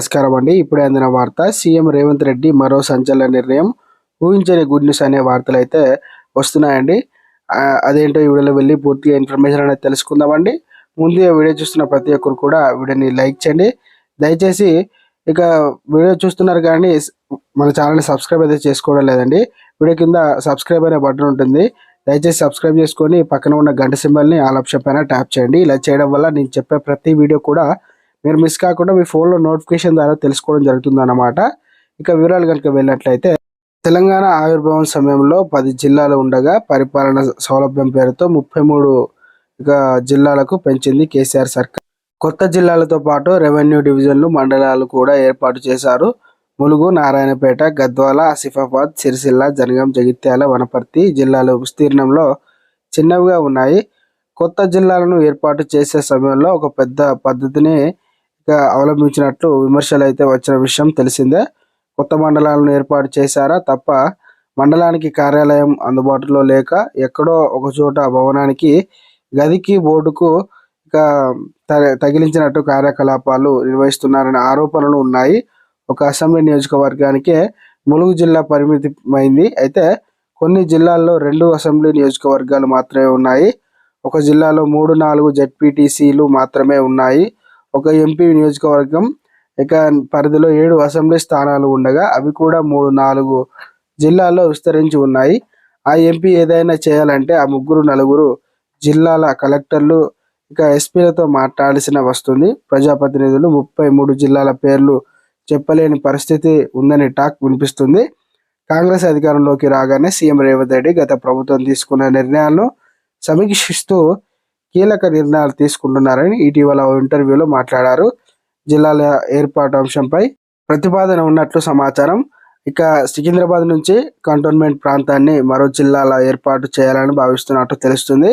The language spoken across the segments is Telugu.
నమస్కారం అండి. ఇప్పుడే అందిన వార్త సీఎం రేవంత్ రెడ్డి మరో సంచలన నిర్ణయం ఊహించని గుడ్ న్యూస్ అనే వార్తలు అయితే వస్తున్నాయండి అదేంటో ఈ వీడియోలో వెళ్ళి పూర్తిగా ఇన్ఫర్మేషన్ అనేది తెలుసుకుందామండి. ముందు వీడియో చూస్తున్న ప్రతి ఒక్కరు కూడా వీడియోని లైక్ చేయండి. దయచేసి ఇక వీడియో చూస్తున్నారు కానీ మన ఛానల్ని సబ్స్క్రైబ్ అయితే చేసుకోవడం లేదండి. వీడియో కింద సబ్స్క్రైబ్ అనే బటన్ ఉంటుంది. దయచేసి సబ్స్క్రైబ్ చేసుకొని పక్కన ఉన్న గంట సింబల్ని ఆల్ ఆప్షన్ పైన ట్యాప్ చేయండి. ఇలా చేయడం వల్ల నేను చెప్పే ప్రతి వీడియో కూడా మీరు మిస్ కాకుండా మీ ఫోన్లో నోటిఫికేషన్ ద్వారా తెలుసుకోవడం జరుగుతుంది అన్నమాట ఇక వివరాలు కనుక వెళ్ళినట్లయితే తెలంగాణ ఆవిర్భావం సమయంలో పది జిల్లాలు ఉండగా పరిపాలన సౌలభ్యం పేరుతో ముప్పై మూడు ఇక జిల్లాలకు పెంచింది కేసీఆర్ సర్కార్. కొత్త జిల్లాలతో పాటు రెవెన్యూ డివిజన్లు మండలాలు కూడా ఏర్పాటు చేశారు. ములుగు నారాయణపేట గద్వాల ఆసిఫాబాద్ సిరిసిల్ల జనగాం జగిత్యాల వనపర్తి జిల్లాల విస్తీర్ణంలో చిన్నవిగా ఉన్నాయి. కొత్త జిల్లాలను ఏర్పాటు చేసే సమయంలో ఒక పెద్ద పద్ధతిని అవలంబించినట్లు విమర్శలు అయితే వచ్చిన విషయం తెలిసిందే. కొత్త మండలాలను ఏర్పాటు చేశారా తప్ప మండలానికి కార్యాలయం అందుబాటులో లేక ఎక్కడో ఒక చోట భవనానికి గదికి బోర్డుకు ఇక త- తగిలించినట్టు కార్యకలాపాలు నిర్వహిస్తున్నారనే ఆరోపణలు ఉన్నాయి. ఒక అసెంబ్లీ నియోజకవర్గానికే ములుగు జిల్లా పరిమితమైంది. అయితే కొన్ని జిల్లాల్లో రెండు అసెంబ్లీ నియోజకవర్గాలు మాత్రమే ఉన్నాయి. ఒక జిల్లాలో మూడు నాలుగు జెడ్పీటీసీలు మాత్రమే ఉన్నాయి. ఒక ఎంపీ నియోజకవర్గం ఇక పరిధిలో ఏడు అసెంబ్లీ స్థానాలు ఉండగా అవి కూడా మూడు నాలుగు జిల్లాల్లో విస్తరించి ఉన్నాయి. ఆ ఎంపీ ఏదైనా చేయాలంటే ఆ ముగ్గురు నలుగురు జిల్లాల కలెక్టర్లు ఇక ఎస్పీలతో మాట్లాడాల్సిన వస్తుంది. ప్రజాప్రతినిధులు ముప్పై మూడు జిల్లాల పేర్లు చెప్పలేని పరిస్థితి ఉందని టాక్ వినిపిస్తుంది. కాంగ్రెస్ అధికారంలోకి రాగానే సీఎం రేవంత్ రెడ్డి గత ప్రభుత్వం తీసుకున్న నిర్ణయాలను సమీక్షిస్తూ కీలక నిర్ణయాలు తీసుకుంటున్నారని ఇటీవల ఓ ఇంటర్వ్యూలో మాట్లాడారు. జిల్లాల ఏర్పాటు అంశంపై ప్రతిపాదన ఉన్నట్లు సమాచారం. ఇక సికింద్రాబాద్ నుంచి కంటోన్మెంట్ ప్రాంతాన్ని మరో జిల్లాల ఏర్పాటు చేయాలని భావిస్తున్నట్టు తెలుస్తుంది.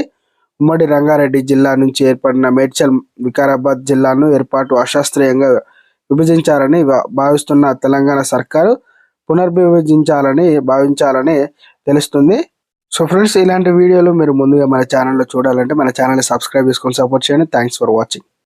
ఉమ్మడి రంగారెడ్డి జిల్లా నుంచి ఏర్పడిన మేడ్చల్ వికారాబాద్ జిల్లాను ఏర్పాటు అశాస్త్రీయంగా విభజించాలని భావిస్తున్న తెలంగాణ సర్కారు పునర్విభజించాలని భావించాలని తెలుస్తుంది. సో ఫ్రెండ్స్ ఇలాంటి వీడియోలు మీరు ముందుగా మన ఛానల్లో చూడాలంటే మన ఛానల్ని సబ్స్క్రైబ్ చేసుకొని సపోర్ట్ చేయండి. Thanks for watching